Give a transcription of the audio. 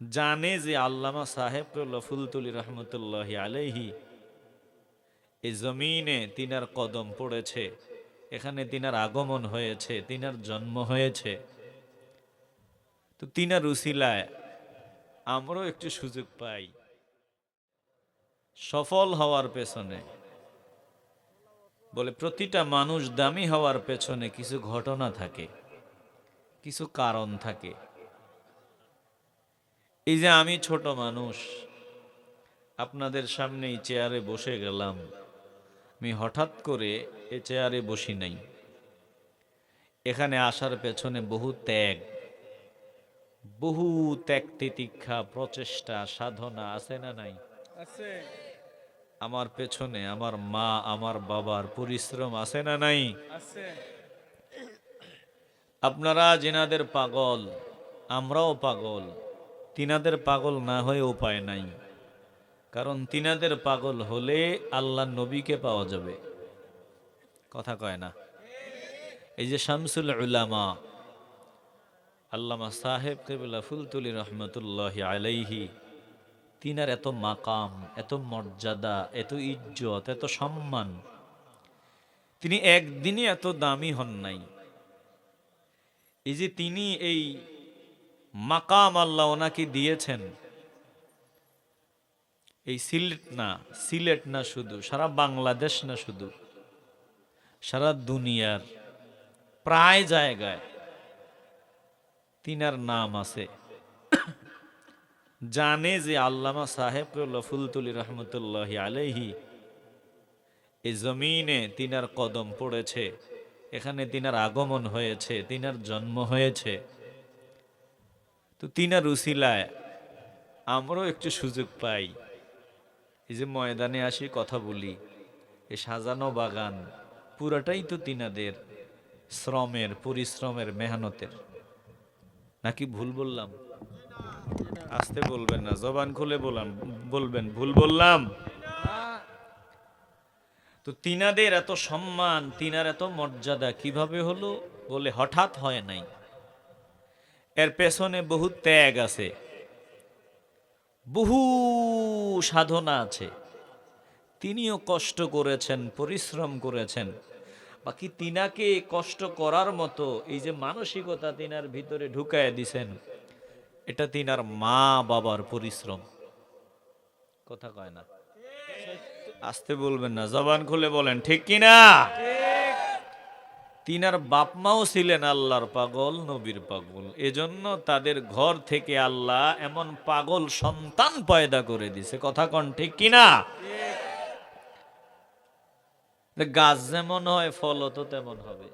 জানে যে আল্লামা সাহেব ফুলতুলি রহমতুল্লাহ আলাইহি এই জমিনে তিনার কদম পড়েছে, এখানে তিনার আগমন হয়েছে, তিনার জন্ম হয়েছে। তো তিনার উসিলায় আমরাও একটু সুযোগ পাই। সফল হওয়ার পেছনে, বলে প্রতিটা মানুষ দামি হওয়ার পেছনে কিছু ঘটনা থাকে, কিছু কারণ থাকে। এই যে আমি ছোট মানুষ আপনাদের সামনে এই চেয়ারে বসে গেলাম। আমি হঠাৎ করে এ চেয়ারে বসি নাই। এখানে আসার পেছনে বহু ত্যাগ বহু ত্যাগ তিতিক্ষা প্রচেষ্টা সাধনা আছে না নাই? আছে। আমার পেছনে আমার মা আমার বাবার পরিশ্রম আছে না নাই? আছে। আপনারা যেনাদের পাগল আমরাও পাগল। তিনাদের পাগল না হয়ে উপায় নাই। কারণ তিনাদের পাগল হলে আল্লাহ নবীকে পাওয়া যাবে। কথা কয় না। এই যে শামসুল উলামা, আল্লামা সাহেব কেবলা ফুলতুলি রহমতুল্লাহ আলাইহি, তিনার এত মাকাম, এত মর্যাদা, এত ইজ্জত, এত সম্মান, তিনি একদিনই এত দামি হন নাই। এই যে তিনি এই মাকাম আল্লাহ ওনাকে দিয়েছেন। এই সিলেট না সিলেট না শুধু, সারা বাংলাদেশ না শুধু, সারা দুনিয়ার প্রায় জায়গায় তিনার নাম আছে। জানে যে আল্লামা সাহেব ফুলতুলি রহমতুল্লাহ আলাইহি এই জমিনে তিনার কদম পড়েছে, এখানে তিনার আগমন হয়েছে, তিনার জন্ম হয়েছে। তো তিনার উসিলায় আমরাও একটু সুযোগ পাই। এই যে ময়দানে আসি, কথা বলি। এ সাজানো বাগান, পুরাটাই তো তিনাদের শ্রমের, পরিশ্রমের মেহনতের। নাকি ভুল বললাম? আসতে বলবেন না, জবান খুলে বললাম বলবেন, ভুল বললাম? তো তিনাদের এত সম্মান, তিনার এত মর্যাদা কীভাবে হলো বলে হঠাৎ হয় নাই। এর পেছনে বহু ত্যাগ আছে। বহু সাধনা আছে। তিনিও কষ্ট করেছেন পরিশ্রম করেছেন। বাকি তিনাকে কষ্ট করার মতো এই যে মানসিকতা তিনার ভিতরে ঢুকায় দিছেন এটা তিনার মা বাবার পরিশ্রম। কথা কয় না? আসতে বলবেন না জবান খুলে বলেন ঠিক কিনা? তিনার বাপমাও ছিলেন আল্লাহর পাগল নবীর পাগল। এজন্য তাদের ঘর থেকে আল্লাহ এমন পাগল সন্তান পয়দা করে দিছে। কথা কন ঠিক কিনা? গাছ যেমন হয় ফলও তো তেমন হবে।